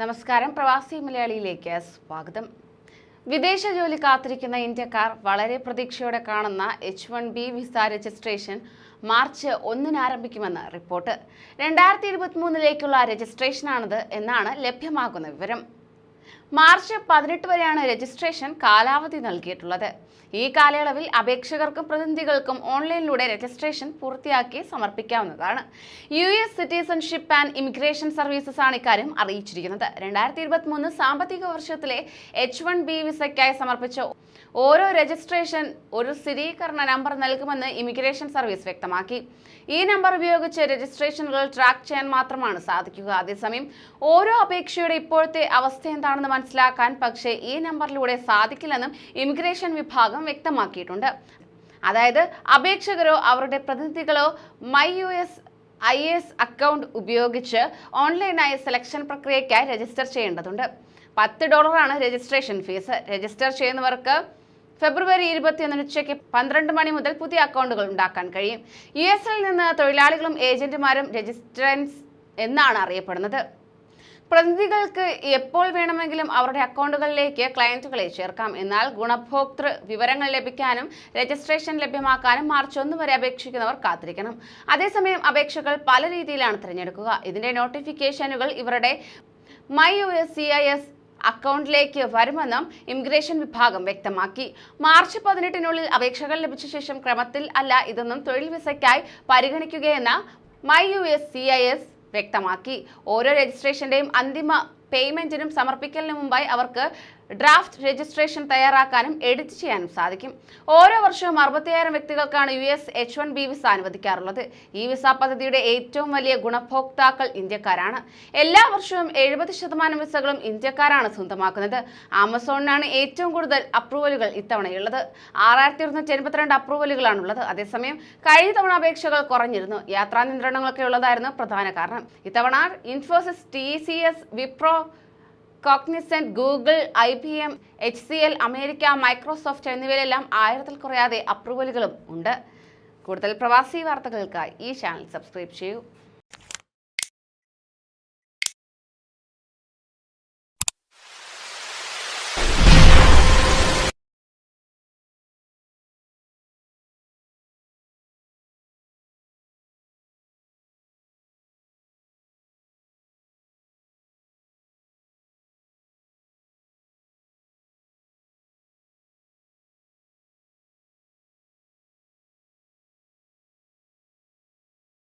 നമസ്കാരം. പ്രവാസി മലയാളിയിലേക്ക് സ്വാഗതം. വിദേശ ജോലി കാത്തിരിക്കുന്ന ഇന്ത്യക്കാർ വളരെ പ്രതീക്ഷയോടെ കാണുന്ന H one B visa registration March ഒന്നിന് ആരംഭിക്കുമെന്ന് റിപ്പോർട്ട്. രണ്ടായിരത്തി ഇരുപത്തിമൂന്നിലേക്കുള്ള രജിസ്ട്രേഷനാണിത് എന്നാണ് ലഭ്യമാകുന്ന വിവരം. മാർച്ച് പതിനെട്ട് വരെയാണ് രജിസ്ട്രേഷൻ കാലാവധി നൽകിയിട്ടുള്ളത്. ഈ കാലയളവിൽ അപേക്ഷകർക്കും പ്രതിനിധികൾക്കും ഓൺലൈനിലൂടെ രജിസ്ട്രേഷൻ പൂർത്തിയാക്കി സമർപ്പിക്കാവുന്നതാണ്. U S citizenship and immigration services ആണ് ഇക്കാര്യം അറിയിച്ചിരിക്കുന്നത്. രണ്ടായിരത്തി ഇരുപത്തിമൂന്ന് സാമ്പത്തിക വർഷത്തിലെ എച്ച് വൺ ബി വിസയ്ക്കായി സമർപ്പിച്ച ഓരോ രജിസ്ട്രേഷൻ ഒരു സ്ഥിരീകരണ നമ്പർ നൽകുമെന്ന് ഇമിഗ്രേഷൻ സർവീസ് വ്യക്തമാക്കി. ഈ നമ്പർ ഉപയോഗിച്ച് രജിസ്ട്രേഷനുകൾ ട്രാക്ക് ചെയ്യാൻ മാത്രമാണ് സാധിക്കുക. അതേസമയം ഓരോ അപേക്ഷയുടെ ഇപ്പോഴത്തെ അവസ്ഥ എന്താണെന്ന് മനസ്സിലാക്കാൻ പക്ഷേ ഈ നമ്പറിലൂടെ സാധിക്കില്ലെന്നും ഇമിഗ്രേഷൻ വിഭാഗം വ്യക്തമാക്കിയിട്ടുണ്ട്. അതായത് അപേക്ഷകരോ അവരുടെ പ്രതിനിധികളോ my U S I S account ഉപയോഗിച്ച് ഓൺലൈനായി സെലക്ഷൻ പ്രക്രിയയ്ക്കായി രജിസ്റ്റർ ചെയ്യേണ്ടതുണ്ട്. പത്ത് ഡോളറാണ് രജിസ്ട്രേഷൻ ഫീസ്. രജിസ്റ്റർ ചെയ്യുന്നവർക്ക് ഫെബ്രുവരി ഇരുപത്തിയൊന്നിന് ഉച്ചയ്ക്ക് പന്ത്രണ്ട് മണി മുതൽ പുതിയ അക്കൗണ്ടുകൾ ഉണ്ടാക്കാൻ കഴിയും. യു എസിൽ നിന്ന് തൊഴിലാളികളും ഏജന്റുമാരും രജിസ്ട്രൻസ് എന്നാണ് അറിയപ്പെടുന്നത്. പ്രതിനിധികൾക്ക് എപ്പോൾ വേണമെങ്കിലും അവരുടെ അക്കൗണ്ടുകളിലേക്ക് ക്ലയന്റുകളെ ചേർക്കാം. എന്നാൽ ഗുണഭോക്തൃ വിവരങ്ങൾ ലഭിക്കാനും രജിസ്ട്രേഷൻ ലഭ്യമാക്കാനും മാർച്ച് ഒന്ന് വരെ അപേക്ഷിക്കുന്നവർ കാത്തിരിക്കണം. അതേസമയം അപേക്ഷകൾ പല രീതിയിലാണ് തിരഞ്ഞെടുക്കുക. ഇതിന്റെ നോട്ടിഫിക്കേഷനുകൾ ഇവരുടെ my U S C I S അക്കൗണ്ടിലേക്ക് വരുമെന്നും ഇമിഗ്രേഷൻ വിഭാഗം വ്യക്തമാക്കി. മാർച്ച് പതിനെട്ടിനുള്ളിൽ അപേക്ഷകൾ ലഭിച്ച ശേഷം ക്രമത്തിൽ അല്ല ഇതൊന്നും തൊഴിൽ വിസയ്ക്കായി പരിഗണിക്കുകയെന്ന my U S C I S വ്യക്തമാക്കി. ഓരോ രജിസ്ട്രേഷന്റെയും അന്തിമ പേയ്മെന്റിനും സമർപ്പിക്കലിന് മുമ്പായി അവർക്ക് ഡ്രാഫ്റ്റ് രജിസ്ട്രേഷൻ തയ്യാറാക്കാനും എഡിറ്റ് ചെയ്യാനും സാധിക്കും. ഓരോ വർഷവും അറുപത്തിയായിരം വ്യക്തികൾക്കാണ് U S H one B visa അനുവദിക്കാറുള്ളത്. ഈ വിസ പദ്ധതിയുടെ ഏറ്റവും വലിയ ഗുണഭോക്താക്കൾ ഇന്ത്യക്കാരാണ്. എല്ലാ വർഷവും എഴുപത് ശതമാനം വിസകളും ഇന്ത്യക്കാരാണ് സ്വന്തമാക്കുന്നത്. ആമസോണിനാണ് ഏറ്റവും കൂടുതൽ അപ്രൂവലുകൾ ഇത്തവണയുള്ളത്. ആറായിരത്തി ഇരുന്നൂറ്റി എൺപത്തിരണ്ട് അപ്രൂവലുകളാണുള്ളത്. അതേസമയം കഴിഞ്ഞ തവണ അപേക്ഷകൾ കുറഞ്ഞിരുന്നു. യാത്രാ നിയന്ത്രണങ്ങളൊക്കെ ഉള്ളതായിരുന്നു പ്രധാന കാരണം. ഇത്തവണ Infosys T C S Wipro Cognizant Google I B M H C L America Microsoft എന്നിവയിലെല്ലാം ആയിരത്തിൽ കുറയാതെ അപ്രൂവലുകളും ഉണ്ട്. കൂടുതൽ പ്രവാസി വാർത്തകൾക്കായി ഈ ചാനൽ സബ്സ്ക്രൈബ് ചെയ്യൂ.